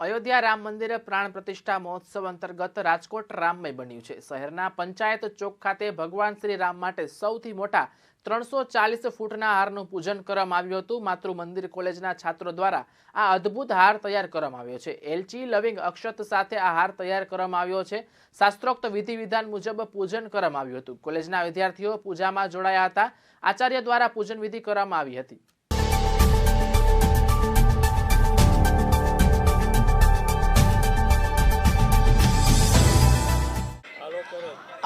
અયોધ્યા રામ મંદિર પ્રાણ પ્રતિષ્ઠા મહોત્સવ અંતર્ગત રાજકોટ રામમય બન્યું છે. શહેરના પંચાયત ચોક ખાતે ભગવાન શ્રી રામ માટે સૌથી મોટા ત્રણસો ચાલીસ ફૂટના હારનું પૂજન કરવામાં આવ્યું હતું. માતૃ મંદિર કોલેજના છાત્રો દ્વારા આ અદ્ભુત હાર તૈયાર કરવામાં આવ્યો છે. એલચી લવિંગ અક્ષત સાથે આ હાર તૈયાર કરવામાં આવ્યો છે. શાસ્ત્રોક્ત વિધિ વિધાન મુજબ પૂજન કરવામાં આવ્યું હતું. કોલેજના વિદ્યાર્થીઓ પૂજામાં જોડાયા હતા. આચાર્ય દ્વારા પૂજન વિધિ કરવામાં આવી હતી.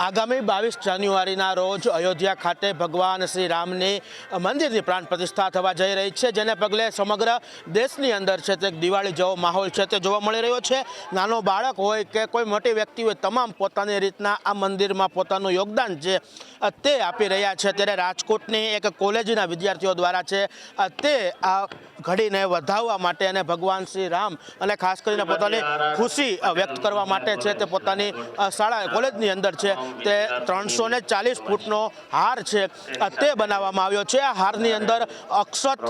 આગામી બાવીસ જાન્યુઆરીના રોજ અયોધ્યા ખાતે ભગવાન શ્રી રામની મંદિરની પ્રાણ પ્રતિષ્ઠા થવા જઈ રહી છે, જેને પગલે સમગ્ર દેશની અંદર છે તે દિવાળી જેવો માહોલ છે તે જોવા મળી રહ્યો છે. નાનો બાળક હોય કે કોઈ મોટી વ્યક્તિ હોય, તમામ પોતાની રીતના આ મંદિરમાં પોતાનું યોગદાન છે તે આપી રહ્યા છે. ત્યારે રાજકોટની એક કોલેજના વિદ્યાર્થીઓ દ્વારા છે તે આ ઘડીને વધાવવા માટે અને ભગવાન શ્રી રામ અને ખાસ કરીને પોતાની ખુશી વ્યક્ત કરવા માટે છે તે પોતાની શાળા, કોલેજની અંદર છે. તે ત્રણસો ને ચાલીસ ફૂટનો હાર છે તે બનાવવામાં આવ્યો છે. આ હારની અંદર અક્ષત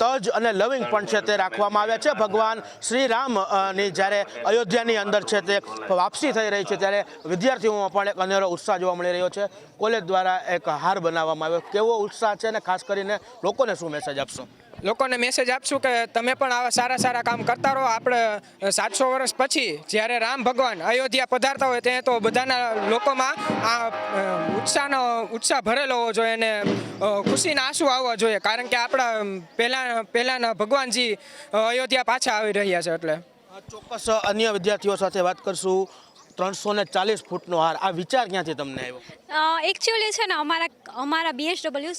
તજ અને લવિંગ પણ છે તે રાખવામાં આવ્યા છે. ભગવાન શ્રી રામની જ્યારે અયોધ્યાની અંદર છે તે વાપસી થઈ રહી છે, ત્યારે વિદ્યાર્થીઓમાં પણ એક અનેરો ઉત્સાહ જોવા મળી રહ્યો છે. કોલેજ દ્વારા એક હાર બનાવવામાં આવ્યો. કેવો ઉત્સાહ છે અને ખાસ કરીને લોકોને શું મેસેજ આપશો? લોકોને મેસેજ આપશું કે તમે પણ આવા સારા સારા કામ કરતા રહો. આપણે સાતસો વર્ષ પછી જ્યારે રામ ભગવાન અયોધ્યા પધારતા હોય ત્યાં તો બધાના લોકોમાં આ ઉત્સાહનો, ઉત્સાહ ભરેલો હોવો જોઈએ અને ખુશીને આંસુ આવવા જોઈએ. કારણ કે આપણા પહેલાં, પહેલાંના ભગવાનજી અયોધ્યા પાછા આવી રહ્યા છે એટલે. ચોક્કસ અન્ય વિદ્યાર્થીઓ સાથે વાત કરશું. ત્રણસો ને ચાલીસ ફૂટનો હાર. આ વિચાર ક્યાંથી તમને આવ્યો? એકચ્યુઅલી છે ને અમારા અમારા બીએસડબલ્યુ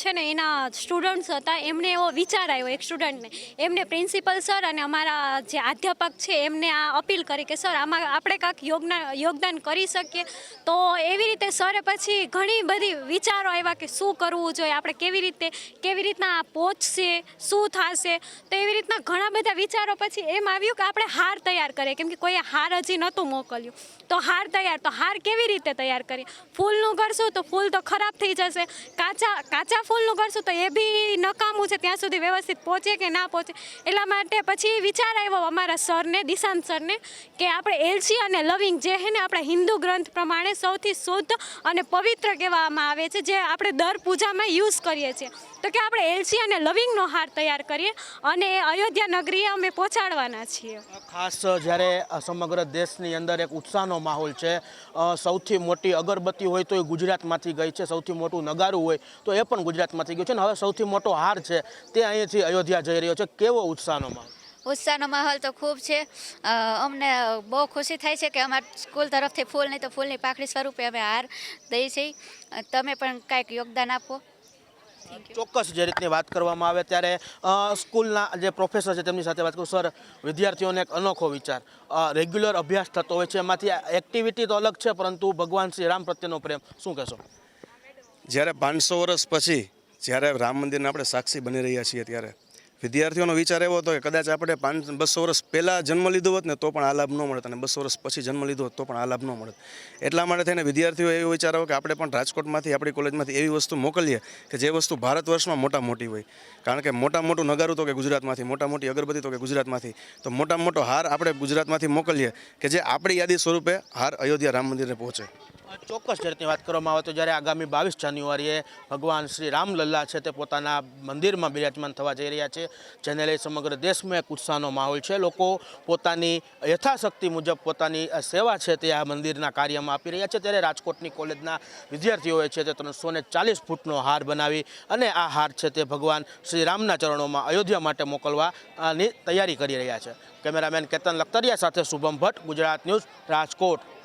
છે ને એના સ્ટુડન્ટ્સ હતા. એમને એવો વિચાર આવ્યો એક સ્ટુડન્ટને એમને પ્રિન્સિપલ સર અને અમારા જે અધ્યાપક છે, એમને આ અપીલ કરી કે સર આમાં આપણે કાંક યોગના, યોગદાન કરી શકીએ. તો એવી રીતે સરે પછી ઘણી બધી વિચારો આવ્યા કે, શું કરવું જોઈએ? આપણે કેવી રીતે, કેવી રીતના પહોંચશે? શું થશે? તો એવી રીતના ઘણા બધા વિચારો પછી એમ આવ્યું કે, આપણે હાર તૈયાર કરીએ. કેમ કે કોઈએ હાર હજી નહોતું મોકલ્યું. તો હાર તૈયાર, તો હાર કેવી રીતે તૈયાર કરીએ? ફૂલનું કરશું તો ફૂલ તો ખરાબ થઈ જશે. કાચા કાચા ફૂલનું કરશું તો એ બી નકામું છે, ત્યાં સુધી વ્યવસ્થિત પહોંચે કે ના પહોંચે? એટલા માટે પછી વિચાર આવ્યો અમારા સરને, દિશાંત સરને, કે આપણે એલસી અને લવિંગ જે છે ને આપણા હિન્દુ ગ્રંથ પ્રમાણે સૌથી શુદ્ધ અને પવિત્ર કહેવામાં આવે છે, જે આપણે દર પૂજામાં યુઝ કરીએ છીએ. તો કે આપણે એલસી અને લવિંગનો હાર તૈયાર કરીએ અને એ અયોધ્યા નગરીએ અમે પહોંચાડવાના છીએ. ખાસ જ્યારે સમગ્ર દેશની અંદર એક ઉત્સાહનો માહોલ છે. સૌથી મોટી અગરબત્તી હોય તો એ ગુજરાતમાંથી ગઈ છે. સૌથી મોટું નગારું હોય તો એ પણ ગુજરાતમાંથી ગયું છે. ને હવે સૌથી મોટો હાર છે તે અહીંથી અયોધ્યા જઈ રહ્યો છે. કેવો ઉત્સાહનો માહોલ? ઉત્સાહનો માહોલ તો ખૂબ છે. અમને બહુ ખુશી થાય છે કે અમારા સ્કૂલ તરફથી ફૂલ નહીં તો ફૂલની પાખડી સ્વરૂપે અમે હાર દઈએ છીએ તમે પણ કાંઈક યોગદાન આપો. ચોક્કસ જે રીતની વાત કરવામાં આવે ત્યારે સ્કૂલના જે પ્રોફેસર છે તેમની સાથે વાત કરું. સર વિદ્યાર્થીઓને એક અનોખો વિચાર. રેગ્યુલર અભ્યાસ થતો હોય છે. એમાંથી એક્ટિવિટી તો અલગ છે પરંતુ ભગવાન શ્રી રામ પ્રત્યેનો પ્રેમ. શું કહેશો? જ્યારે પાંચસો વર્ષ પછી જ્યારે રામ મંદિરને આપણે સાક્ષી બની રહ્યા છીએ ત્યારે વિદ્યાર્થીઓનો વિચાર એવો હતો કે કદાચ આપણે પાંચ, બસો વર્ષ પહેલાં જન્મ લીધો હોત ને તો પણ આ લાભ ન મળત અને બસો વર્ષ પછી જન્મ લીધો હોત તો પણ આ લાભ ન મળત. એટલા માટે થઈને વિદ્યાર્થીઓ એવો વિચાર કે આપણે પણ રાજકોટમાંથી, આપણી કોલેજમાંથી એવી વસ્તુ મોકલીએ કે જે વસ્તુ ભારત વર્ષમાં મોટા મોટી હોય. કારણ કે મોટા મોટું નગારું તો કે ગુજરાતમાંથી, મોટા મોટી અગરબત્તી તો કે ગુજરાતમાંથી. તો મોટા મોટો હાર આપણે ગુજરાતમાંથી મોકલીએ કે જે આપણી યાદી સ્વરૂપે હાર અયોધ્યા રામ મંદિરે પહોંચે ચોક્કસ રીતની વાત કરવામાં આવે તો જ્યારે આગામી બાવીસ જાન્યુઆરીએ ભગવાન શ્રી રામલલ્લા છે તે પોતાના મંદિરમાં બિરાજમાન થવા જઈ રહ્યા છે, જેને લઈ સમગ્ર દેશમાં એક ઉત્સાહનો માહોલ છે. લોકો પોતાની યથાશક્તિ મુજબ પોતાની સેવા છે તે આ મંદિરના કાર્યમાં આપી રહ્યા છે. ત્યારે રાજકોટની કોલેજના વિદ્યાર્થીઓએ છે તે ત્રણસો ચાલીસ ફૂટનો હાર બનાવી અને આ હાર છે તે ભગવાન શ્રી રામના ચરણોમાં અયોધ્યા માટે મોકલવાની તૈયારી કરી રહ્યા છે. કેમેરામેન કેતન લખતરિયા સાથે શુભમ ભટ્ટ, ગુજરાત ન્યૂઝ રાજકોટ.